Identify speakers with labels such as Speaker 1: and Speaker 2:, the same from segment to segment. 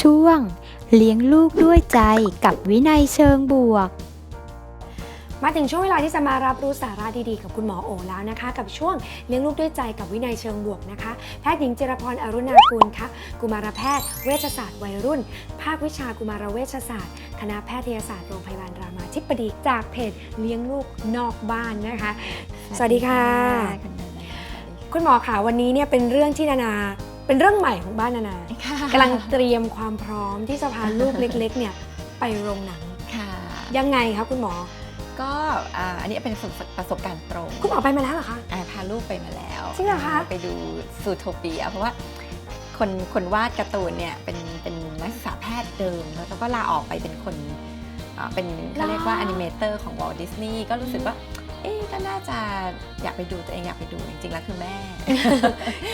Speaker 1: ช่วง เลี้ยงลูกด้วยใจกับวินัยเชิงบวก
Speaker 2: มาถึงช่วงเวลาที่จะมารับรู้สาระดีๆ กับคุณหมอโอแล้วนะคะ กับช่วงเลี้ยงลูกด้วยใจกับวินัยเชิงบวกนะคะ แพทย์หญิงเจรพรอรุณากุลค่ะกุมารแพทย์เวชศาสตร์วัยรุ่น ภาควิชากุมารเวชศาสตร์ คณะแพทยศาสตร์โรงพยาบาลรามาธิบดีจากเพจเลี้ยงลูกนอกบ้านนะคะ สวัสดีค่ะ คุณหมอค่ะวันนี้เนี่ยเป็นเรื่องที่นานาเป็นเรื่องใหม่ของบ้านนานา กำลังเตรียมความพร้อมที่จะพาลูกเล็กๆเนี่ยไปโรงหนัง
Speaker 3: ค่ะ
Speaker 2: ยังไงคะคุณหมอ
Speaker 3: ก็อ่าอันนี้เป็นประสบประสบการณ์ตรง
Speaker 2: คุณหมอไปมาแล้วเหรอคะ
Speaker 3: อ่าพาลูกไปมาแล้ว
Speaker 2: จริงเหรอคะ
Speaker 3: ไปดูซูโทเปีย เพราะว่าคนคนวาดการ์ตูนเนี่ยเป็นเป็นนักศึกษาแพทย์เดิม แล้วก็ลาออกไปเป็นคนอ่าเป็นเขาเรียกว่าแอนิเมเตอร์ของวอลดิสนีย์ก็รู้สึกว่าเอ๊ะก็น่าจะอยากไปดูตัวเองอยากไปดูจริงๆแล้วคือแม่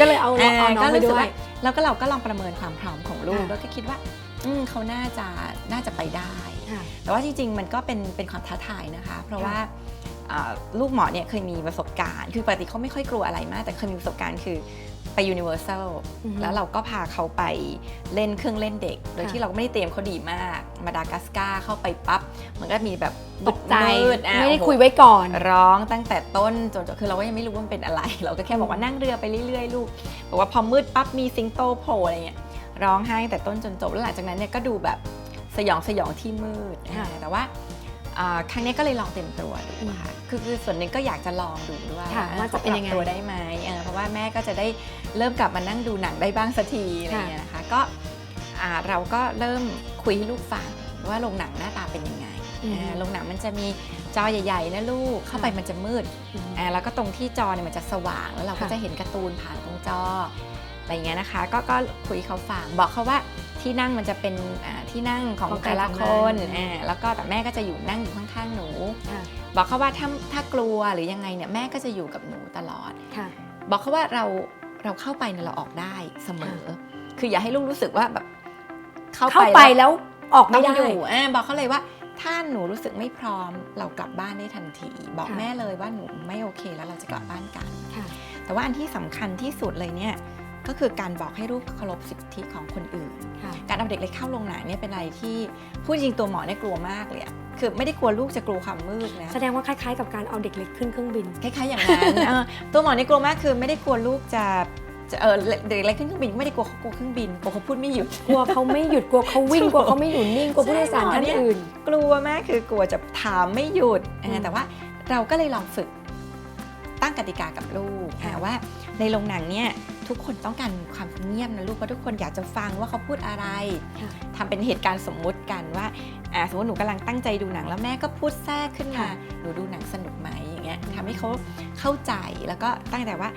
Speaker 2: ก็เลยเอาเอาน้องไป
Speaker 3: ก็รู้สึ
Speaker 2: ด้
Speaker 3: ก
Speaker 2: วย
Speaker 3: แล้วก็เราก็ลองประเมินความพร้อมของลูก
Speaker 2: ค่ะ
Speaker 3: แล้วก็คิดว่าอืมเขาน่าจะน่าจะไปได้
Speaker 2: ค่ะ
Speaker 3: แต่ว่าจริง ๆ มันก็เป็นเป็นความท้าทายนะคะ เพราะ
Speaker 2: ค่ะ
Speaker 3: ว่าอ่าลูกหมอเนี่ยเคยมีประสบการณ์ คือปกติเขาไม่ค่อยกลัวอะไรมาก แต่เคยมีประสบการณ์คือ ไปยูนิเวอร์แซล
Speaker 2: อือฮึ
Speaker 3: แล้วเราก็พาเขาไปเล่นเครื่องเล่นเด็ก โดย
Speaker 2: ค่ะ
Speaker 3: ที่เราก็ไม่ได้เตรียมเขาดีมาก มาดากัสการ์เข้าไปปั๊บ มันก็มีแบบ
Speaker 2: ตกใจ
Speaker 3: มืดอะ
Speaker 2: ไม่ได้
Speaker 3: โอ้โห
Speaker 2: คุยไว้ก่อน
Speaker 3: ร้องตั้งแต่ต้นจนจบคือเราก็ยังไม่รู้ว่ามันเป็นอะไร เราก็แค่บอกว่านั่งเรือไปเรื่อยๆ ลูกบอกว่าพอมืดปั๊บมีสิงโตโผล่อะไรเงี้ยร้องไห้ตั้งแต่ต้นจนจบแล้วหลังจากนั้นเนี่ยก็ดูแบบสยองสยองที่มืด
Speaker 2: ค่ะ
Speaker 3: อ่าแต่ว่าอ่าครั้งนี้ก็เลยลองเต็มตัวดูค่ะคือคือส่วนหนึ่งก็อยากจะลองดูด้วย
Speaker 2: ค่ะว่าจะเป็นยังไง
Speaker 3: ขาปรับตัวได้ไหมเออเพราะว่าแม่ก็จะได้ เริ่มกลับมานั่งดูหนังได้บ้างสักทีอะไรเงี้ยนะคะก็อ่าเราก็เริ่มคุยให้ลูกฟังว่าโรงหนังหน้าตาเป็นยังไง
Speaker 2: อืม
Speaker 3: อ่าโรงหนังมันจะมีจอใหญ่ ๆนะลูกเข้าไป
Speaker 2: ค่ะ
Speaker 3: มันจะมืดอ่าแล้วก็ตรงที่จอเนี่ยมันจะสว่างแล้วเราก็
Speaker 2: ค่ะ
Speaker 3: จะเห็นการ์ตูนผ่านตรงจออะไรอย่างเงี้ยนะคะ ก็ก็คุยเขาฟังบอกเขาว่าที่นั่งมันจะเป็นอ่าที่นั่งของ
Speaker 2: ของใคร
Speaker 3: แต่ละ
Speaker 2: ของ
Speaker 3: ค
Speaker 2: มันน
Speaker 3: อ่าแล้วก็แต่แม่ก็จะอยู่นั่งอยู่ข้างๆหนู
Speaker 2: ค่ะ
Speaker 3: บอกเขาว่าถ้าถ้ากลัวหรือยังไงเนี่ยแม่ก็จะอยู่กับหนูตลอด
Speaker 2: ค่ะ
Speaker 3: บอกเขาว่าเรา เราเข้าไปเนี่ยเราออกได้เสมอ คืออย่าให้ลูกรู้สึกว่าแบบเข้า
Speaker 2: เข้า
Speaker 3: ไป
Speaker 2: ไป
Speaker 3: แล้ว
Speaker 2: แล้วออก
Speaker 3: ต้
Speaker 2: ไม่
Speaker 3: อง
Speaker 2: ได้
Speaker 3: อยู่อ่าบอกเขาเลยว่าถ้าหนูรู้สึกไม่พร้อมเรากลับบ้านได้ทันที บอก
Speaker 2: ค่ะ
Speaker 3: แม่เลยว่าหนูไม่โอเคแล้วเราจะกลับบ้านกัน
Speaker 2: ค่ะ
Speaker 3: แต่ว่าอันที่สำคัญที่สุดเลยเนี่ยก็คือการบอกให้ลูกเคารพสิทธิของคนอื่น
Speaker 2: ค่ะ
Speaker 3: การเอาเด็กเล็กเข้าโรงหนังเนี่ยเป็นอะไรที่พูดจริงตัวหมอเนี่ยกลัวมากเลยอะ คือไม่ได้กลัวลูกจะกลัวความมืดนะ
Speaker 2: แสดงว่าคล้ายๆกับการเอาเด็กเล็กขึ้นเครื่องบิน
Speaker 3: คล้ายๆอย่างนั้นเออตัวหมอเนี่ยกลัวมากคือไม่ได้กลัวลูกจะจะเออเด็กเล็กขึ้นเครื่องบินไม่ได้กลัวเขากลัวเครื่องบินกลัวเขาพูดไม่หยุด
Speaker 2: กลัวเขาไม่หยุดกลัวเขาวิ่งกลัวเขาไม่อยู่นิ่งกลัวผู้โดยสารท่านอื่น
Speaker 3: กลัวมากคือกลัวจะถามไม่หยุด
Speaker 2: อืม
Speaker 3: อ่าแต่ว่าเราก็เลยลองฝึกตั้งกติกากับลูก
Speaker 2: ค่ะ
Speaker 3: อ่าว่า ในโรงหนังเนี่ยทุกคนต้องการความเงียบนะลูกเพราะทุกคนอยากจะฟังว่าเขาพูดอะไร
Speaker 2: ค่ะ
Speaker 3: ทำเป็นเหตุการณ์สมมุติกันว่าอ่าสมมติหนูกำลังตั้งใจดูหนังแล้วแม่ก็พูดแทรกขึ้นมา
Speaker 2: ค่ะ
Speaker 3: หนูดูหนังสนุกไหมอย่างเงี้ยทำให้เขาเข้าใจแล้วก็ตั้งแต่ว่า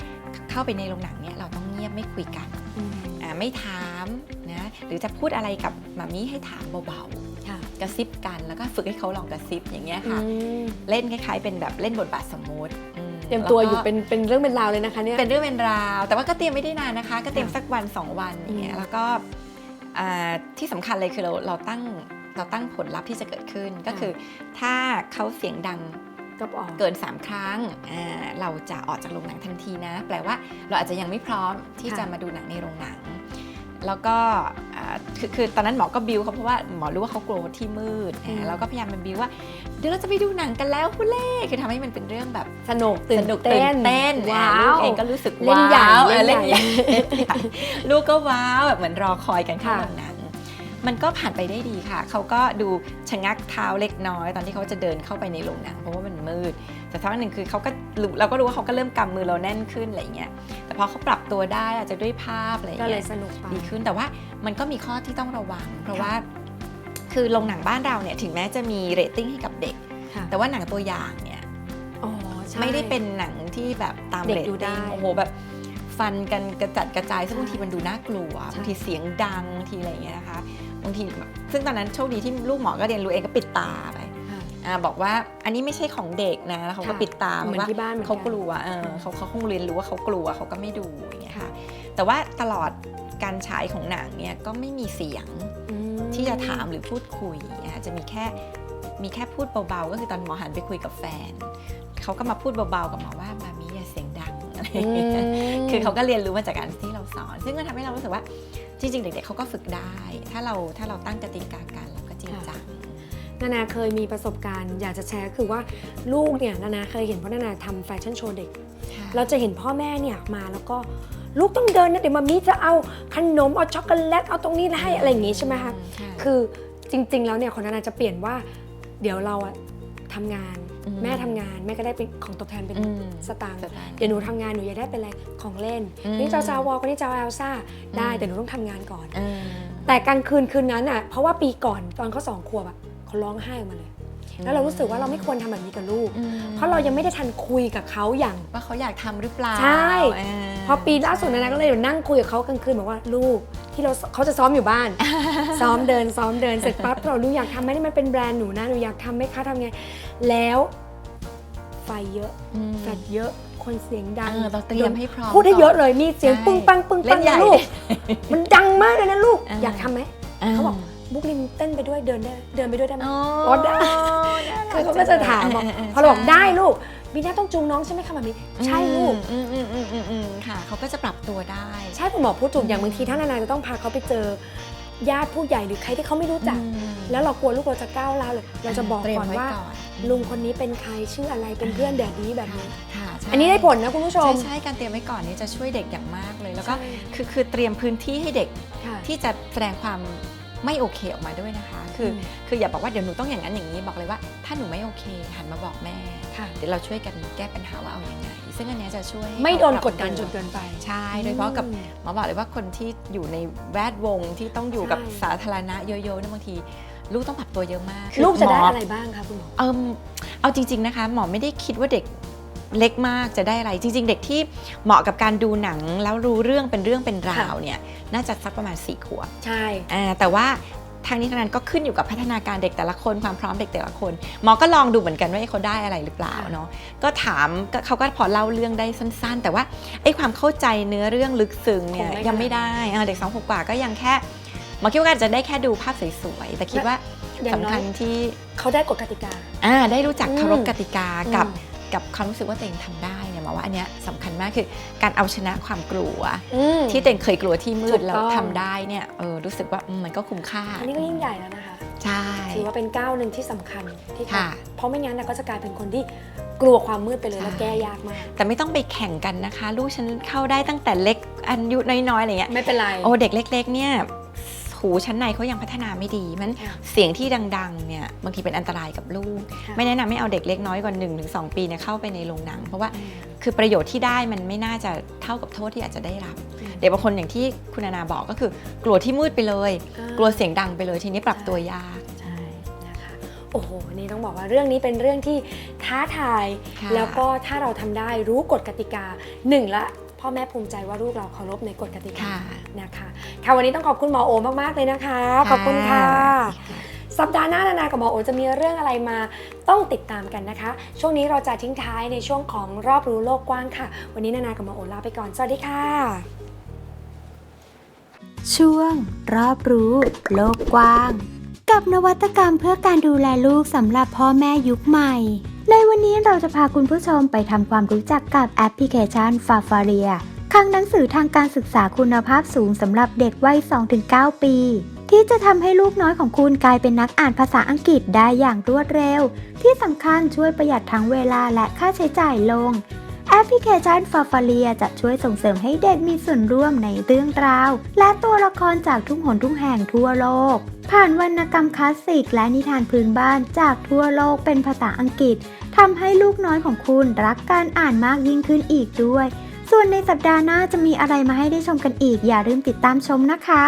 Speaker 3: เข้าไปในโรงหนังเนี่ยเราต้องเงียบไม่คุยกัน
Speaker 2: อืม
Speaker 3: อ่าไม่ถามนะหรือจะพูดอะไรกับมามี่ให้ถามเบาๆ
Speaker 2: ค่ะ
Speaker 3: กระซิบกันแล้วก็ฝึกให้เขาลองกระซิบอย่างเงี้ย
Speaker 2: อื
Speaker 3: ค่ะ
Speaker 2: ม
Speaker 3: เล่นคล้ายๆ เป็นแบบเล่นบทบาทสมมุติอืม
Speaker 2: เตรียมตัวอยู่
Speaker 3: แล้ก็
Speaker 2: เป็นเป็นเรื่องเป็นราวเลยนะคะเนี่ย
Speaker 3: เป็นเรื่องเป็นราว แต่ว่าก็เตรียมไม่ได้นานนะคะ ก็เตรียม
Speaker 2: ค่ะ
Speaker 3: สักวันสองวันอย่างเงี้
Speaker 2: อื
Speaker 3: ย
Speaker 2: ม
Speaker 3: แล้วก็อ่าที่สำคัญเลยคือเราเราตั้งเราตั้งผลลัพธ์ที่จะเกิดขึ้นก็คือ ถ้าเขาเสียงดัง
Speaker 2: กับออก
Speaker 3: เกิน 3 ครั้งอ่าเราจะออกจากโรงหนังทันทีนะ แปลว่าเราอาจจะยังไม่พร้อมที่
Speaker 2: ค่ะ
Speaker 3: จะมาดูหนังในโรงหนัง แล้วก็อ่าคือคือตอนนั้นหมอก็บิวเขาเพราะว่าหมอรู้ว่าเขากลัวที่มืดอ่าเราก็พยายามมันบิวว่า เดี๋ยวเราจะไปดูหนังกันแล้วผู้เล่คือทำให้มันเป็นเรื่องแบบ
Speaker 2: สนุกตื่
Speaker 3: ส
Speaker 2: น
Speaker 3: นุก
Speaker 2: เต้
Speaker 3: ตื่
Speaker 2: น
Speaker 3: นเต้น
Speaker 2: ว้า
Speaker 3: อะลู
Speaker 2: ว
Speaker 3: กเองก็รู้สึก
Speaker 2: เล่นใหญ่
Speaker 3: ว้าว
Speaker 2: เล่น
Speaker 3: เล่น
Speaker 2: ให
Speaker 3: ให
Speaker 2: ญ่
Speaker 3: ญ่เล่นใหญ่ลูกก็ว้าวแบบเหมือนรอคอยกันเข้า
Speaker 2: ค่ะ
Speaker 3: โรงหนังมันก็ผ่านไปได้ดีค่ะ เขาก็ดูชะงักเท้าเล็กน้อย ตอนที่เขาจะเดินเข้าไปในโรงหนังเพราะว่ามันมืด แต่สักพักหนึ่งคือเขาก็รู้เราก็รู้ว่าเขาก็เริ่มกำมือเราแน่นขึ้นอะไรอย่างเงี้ยแต่พอเขาปรับตัวได้อาจจะด้วยภาพอะไรอย่าง
Speaker 2: ก็เล
Speaker 3: เงี้
Speaker 2: ย
Speaker 3: ย
Speaker 2: สนุกไป
Speaker 3: ดีขึ้นแต่ว่ามันก็มีข้อที่ต้องระวัง เพราะ
Speaker 2: ค่ะ
Speaker 3: ว่าคือโรงหนังบ้านเราเนี่ยถึงแม้จะมีเรตติ้งให้กับเด็ก
Speaker 2: ค่ะ
Speaker 3: แต่ว่าหนังตัวอย่างเนี่ย
Speaker 2: อ๋อ ใช่
Speaker 3: ไม่ได้เป็นหนังที่แบบตาม
Speaker 2: เด็ก
Speaker 3: เรต
Speaker 2: ดูได้
Speaker 3: ติ้งโอ้โหแบบฟันกันกระจัดกระจายซึ่ง
Speaker 2: ใช่
Speaker 3: บางทีมันดูน่ากลัว
Speaker 2: ใช่
Speaker 3: บางทีเสียงดังบางทีอะไรอย่างเงี้ยนะคะบางทีแบบซึ่งตอนนั้นโชคดีที่ลูกหมอก็เรียนรู้เองก็ปิดตาไป
Speaker 2: ค่ะ
Speaker 3: อ่าบอกว่าอันนี้ไม่ใช่ของเด็กนะแล้วเขาก็
Speaker 2: ค่ะ
Speaker 3: ปิดตา
Speaker 2: เหมือน
Speaker 3: ว่า
Speaker 2: ที่บ้านเหมือนกัน
Speaker 3: เขากลัวเออเขาเขาคงเรียนรู้ว่าเขากลัวเขาก็ไม่ดูอย่างเงี้ยค่ะแต่ว่าตลอดการฉายของหนังเนี่ยก็ไม่มีเสียง
Speaker 2: อืม
Speaker 3: ที่จะถามหรือพูดคุยนะคะจะมีแค่ มีแค่พูดเบาๆ ก็คือตอนหมอหันไปคุยกับแฟน เขาก็มาพูดเบาๆ กับหมอว่ามามีอย่าเสียงดังอะไรอย่างเงี้ยคือเขาก็เรียนรู้มาจากการที่เราสอน ซึ่งมันทำให้เรารู้สึกว่าจริงๆ เด็กๆเขาก็ฝึกได้ ถ้าเราถ้าเราตั้งกติกากันเราก็จริงจัง
Speaker 2: นานาเคยมีประสบการณ์อยากจะแชร์คือว่าลูกเนี่ยนานาเคยเห็นเพราะนานาทำแฟชั่นโชว์เด็ก เราจะเห็นพ่อแม่เนี่ยมาแล้วก็ลูกต้องเดินนะเดี๋ยวมามีจะเอาขนมเอาช็อกโกแลตเอาตรงนี้ให้อะไรอย่างงี้ใช่ไหมคะ
Speaker 3: ค่ะ
Speaker 2: คือจริง ๆ แล้วเนี่ยของนานาจะเปลี่ยนว่า เดี๋ยวเราอะทำงาน
Speaker 3: อืม
Speaker 2: แม่ทำงานแม่ก็ได้เป็นของตอบแทนเป็น
Speaker 3: อืม
Speaker 2: สตางค์
Speaker 3: สตางค์
Speaker 2: เดี๋ยวหนูทำงานหนูอยากได้เป็นอะไรของเล่น
Speaker 3: อืม
Speaker 2: นี่เจ้าซาวอลคนนี้เจ้าเอลซ่าได้
Speaker 3: อืม
Speaker 2: แต่หนูต้องทำงานก่อน
Speaker 3: เออ
Speaker 2: แต่กลางคืนคืนนั้นอะเพราะว่าปีก่อนตอนเขาสองขวบอะเขาร้องไห้ออกมาเลย แล้วเรารู้สึกว่าเราไม่ควรทำแบบนี้กับลูก
Speaker 3: อืม
Speaker 2: เพราะเรายังไม่ได้ทันคุยกับเขาอย่าง
Speaker 3: ว่าเขาอยากทำหรือเปล่า
Speaker 2: ใช่
Speaker 3: เพ
Speaker 2: อปีล่าสุดนั้นนะก็เลยนั่งคุยกับเขากลางคืนบอกว่าลูกที่เราเขาจะซ้อมอยู่บ้าน ซ้อมเดินซ้อมเดินเสร็จปั๊บเราลูกอยากทำไหมนี่มันเป็นแบรนด์หนูนะหนูอยากทำไหมคะทำไง แล้วไฟเยอะ
Speaker 3: อืม
Speaker 2: แฟลชเยอะคนเสียงดัง
Speaker 3: เออเราเตรียมให้พร้อม
Speaker 2: พูดได้
Speaker 3: ก่อน
Speaker 2: เยอะเลยมีเสียง
Speaker 3: ใช่
Speaker 2: ปึ้งปังปึ้ง
Speaker 3: เล่
Speaker 2: ปัง
Speaker 3: นใหญ่
Speaker 2: นะลูก มันดังมากเลยนะลูก
Speaker 3: เอออ
Speaker 2: อยากทำไหมเขาบอก บุ๊กลินเต้นไปด้วยเดินได้เดินไปด้วยได้ไหม
Speaker 3: โอ้
Speaker 2: อ๋อได้ คือเขาก็จะถามบอก
Speaker 3: เๆ
Speaker 2: พอเราบอกได้ลูกบีน่าต้องจูงน้องใช่ไหมคะแบบนี้ใช่ลูก
Speaker 3: อืมอืมอืมอืมอืมค่ะ เขาก็จะปรับตัวได้
Speaker 2: ใช่คุณหมอพูดถูกอย่างบางทีถ้านานาจะต้องพาเขาไปเจอญาติผู้ใหญ่หรือใครที่เขาไม่รู้จัก
Speaker 3: อืม
Speaker 2: แล้วเรากลัวลูกเราจะก้าวร้าวเลยเราจะบอก
Speaker 3: เตรียม
Speaker 2: ก่อน
Speaker 3: ไว้
Speaker 2: ว่า
Speaker 3: ก่อน
Speaker 2: ลุงคนนี้เป็นใครชื่ออะไรเป็นเพื่อนแดดดี้แบบนี้
Speaker 3: ค่ะใช่
Speaker 2: อันนี้ได้ผลนะคุณผู้ชม
Speaker 3: ใช่ใช่การเตรียมไว้ก่อนนี้จะช่วยเด็กอย่างมากเลย แล้วก็
Speaker 2: ใช่
Speaker 3: คือคือเตรียมพื้นที่ให้เด็ก
Speaker 2: ค่ะ
Speaker 3: ที่จะแสดงความ ไม่โอเคออกมาด้วยนะคะ คืออ
Speaker 2: ม
Speaker 3: คืออย่าบอกว่าเดี๋ยวหนูต้องอย่างนั้นอย่างนี้บอกเลยว่า ถ้าหนูไม่โอเคหันมาบอกแม่
Speaker 2: ค่ะ
Speaker 3: เดี๋ยวเราช่วยกันแก้ปัญหาว่าเอายังไงซึ่งอันเนี้ยจะช่วยให้
Speaker 2: ไม่โดน
Speaker 3: เขา
Speaker 2: ก
Speaker 3: ปรับ
Speaker 2: ดดัน
Speaker 3: ตัว
Speaker 2: จนเกินไป
Speaker 3: ใช่โดยเฉพาะกับ
Speaker 2: อืม
Speaker 3: หมอบอกเลยว่าคนที่อยู่ในแวดวงที่ต้องอยู่กับ
Speaker 2: ใช่
Speaker 3: สาธารณะเยอะๆเนี่ยบางทีลูกต้องปรับตัวเยอะมาก
Speaker 2: ลูกจะได้
Speaker 3: หม
Speaker 2: อะไรบ้างคะคุณหมอ
Speaker 3: เอิมเอาจริง ๆนะคะ หมอไม่ได้คิดว่าเด็ก เล็กมากจะได้อะไร จริง ๆ เด็กที่เหมาะกับการดูหนังแล้วรู้เรื่องเป็นเรื่องเป็นราวเนี่ยน่าจะสักประมาณ4ี่ขวบ
Speaker 2: ใช่
Speaker 3: อ่าแต่ว่าทางนี้ทางนั้นก็ขึ้นอยู่กับพัฒนาการเด็กแต่ละคนความพร้อมเด็กแต่ละคนหมอก็ลองดูเหมือนกันว่าเอ๊ะเขาได้อะไรหรือเปล่า
Speaker 2: ค่ะ
Speaker 3: เนาะก็ถามก็เขาก็พอเล่าเรื่องได้สั้น ๆ แต่ว่าไอ้ความเข้าใจเนื้อเรื่องลึกซึ้งเนี่ย
Speaker 2: คงไม่
Speaker 3: ยังไม่ได้อ่าเด็กสองขวบกว่าก็ยังแค่หมอคิดว่าอาจจะได้แค่ดูภาพสวยๆแต่คิดว่า
Speaker 2: อย่าง
Speaker 3: สำ
Speaker 2: น้อ
Speaker 3: คั
Speaker 2: ย
Speaker 3: ญที่
Speaker 2: เขาได้กฎกติกา
Speaker 3: อ่าได้รู้จักเคารพ
Speaker 2: อืม
Speaker 3: กติกากับ
Speaker 2: อืม
Speaker 3: กับความรู้สึกว่าตัวเองทำได้เนี่ยหมอว่าอันเนี้ยสำคัญมากคือการเอาชนะความกลัว
Speaker 2: อืม
Speaker 3: ที่ตัวเองเคยกลัวที่มื
Speaker 2: ถู
Speaker 3: ด
Speaker 2: ก
Speaker 3: แล้ว
Speaker 2: ต้อง
Speaker 3: ทำได้เนี่ยเออรู้สึกว่าอืมมันก็คุ้มค่า
Speaker 2: อันนี้ก็ยิ่งใหญ่แล้วนะคะ
Speaker 3: ใช่
Speaker 2: ถือว่าเป็นก้าวหนึ่งที่สำคัญที่
Speaker 3: ค่ะ
Speaker 2: เพราะไม่งั้นนะก็จะกลายเป็นคนที่กลัวความมืดไปเลย
Speaker 3: ใช่
Speaker 2: แล้วแก้ยากมาก
Speaker 3: แต่ไม่ต้องไปแข่งกันนะคะ ลูกฉันเข้าได้ตั้งแต่เล็กอายุน้อยๆอะไรเงี้ย
Speaker 2: ไม่เป็นไร
Speaker 3: โอ้เด็กเล็ก ๆ เนี่ย หูชั้นในเขายังพัฒนาไม่ดีมัน
Speaker 2: ค่ะ
Speaker 3: เสียงที่ดังๆเนี่ยบางทีเป็นอันตรายกับลูก
Speaker 2: ค่ะ
Speaker 3: ไม่แนะนำให้เอาเด็กเล็กน้อยกว่า1นถึงสปีเนี่ยเข้าไปในโรงหนัง เพราะว่า
Speaker 2: อืม
Speaker 3: คือประโยชน์ที่ได้มันไม่น่าจะเท่ากับโทษที่อาจจะได้รับ
Speaker 2: อืม
Speaker 3: เด็กบางคนอย่างที่คุณนานาบอกก็คือ กลัวที่มืดไปเลย
Speaker 2: อ่า
Speaker 3: กลัวเสียงดังไปเลยทีนี้ปรับตัวยาก
Speaker 2: ใช่นะคะโอ้โหอันนี่ต้องบอกว่าเรื่องนี้เป็นเรื่องที่ท้าทาย
Speaker 3: ค่ะ
Speaker 2: แล้วก็ถ้าเราทำได้รู้กฎกติกาหนึ่งละ พ่อแม่ภูมิใจว่าลูกเราเคารพในกฎกติกา
Speaker 3: ค่ะ
Speaker 2: นะคะค่ะวันนี้ต้องขอบคุณหมอโอมากๆเลยนะคะ ขอบคุณค่ะ สัปดาห์หน้านานากับหมอโอจะมีเรื่องอะไรมาต้องติดตามกันนะคะ ช่วงนี้เราจะทิ้งท้ายในช่วงของรอบรู้โลกกว้างค่ะ วันนี้นานากับหมอโอลาไปก่อนสวัสดีค่ะ
Speaker 1: ช่วง รอบรู้ โลกกว้าง กับนวัตกรรมเพื่อการดูแลลูกสำหรับพ่อแม่ยุคใหม่ ในวันนี้เราจะพาคุณผู้ชมไปทำความรู้จักกับแอปพลิเคชัน f a f a r i a คลังหนังสือทางการศึกษาคุณภาพสูงสำหรับเด็กวัย 2-9 ปี ที่จะทำให้ลูกน้อยของคุณกลายเป็นนักอ่านภาษาอังกฤษได้อย่างรวดเร็ว ที่สำคัญช่วยประหยัดทั้งเวลาและค่าใช้จ่ายลง แอปพลิเคชันฟาฟาเลียจะช่วยส่งเสริมให้เด็กมีส่วนร่วมในเรื่องราว และตัวละครจากทุกหนทุกแห่งทั่วโลก ผ่านวรรณกรรมคลาสสิกและนิทานพื้นบ้านจากทั่วโลกเป็นภาษาอังกฤษทำให้ลูกน้อยของคุณรักการอ่านมากยิ่งขึ้นอีกด้วย ส่วนในสัปดาห์หน้าจะมีอะไรมาให้ได้ชมกันอีก อย่าลืมติดตามชมนะคะ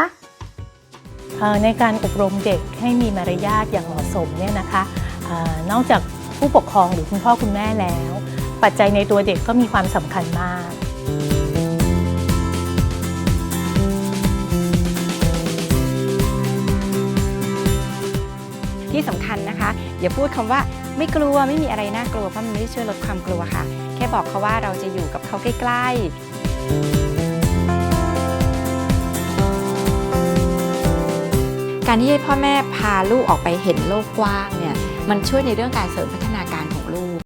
Speaker 4: ในการอบรมเด็กให้มีมารยาทอย่างเหมาะสมเนี่ยนะคะอนอกจากผู้ปกครองหรือคุณพ่อคุณแม่แล้ว ปัจจัยในตัวเด็กก็มีความสำคัญมาก
Speaker 3: ที่สำคัญนะคะ อย่าพูดคำว่าไม่กลัวไม่มีอะไรน่ากลัวเพราะมันไม่ได้ช่วยลดความกลัวค่ะ แค่บอกเขาว่าเราจะอยู่กับเขาใกล้ๆ การที่ให้พ่อแม่พาลูกออกไปเห็นโลกกว้างเนี่ยมันช่วยในเรื่องการเสริมพัฒ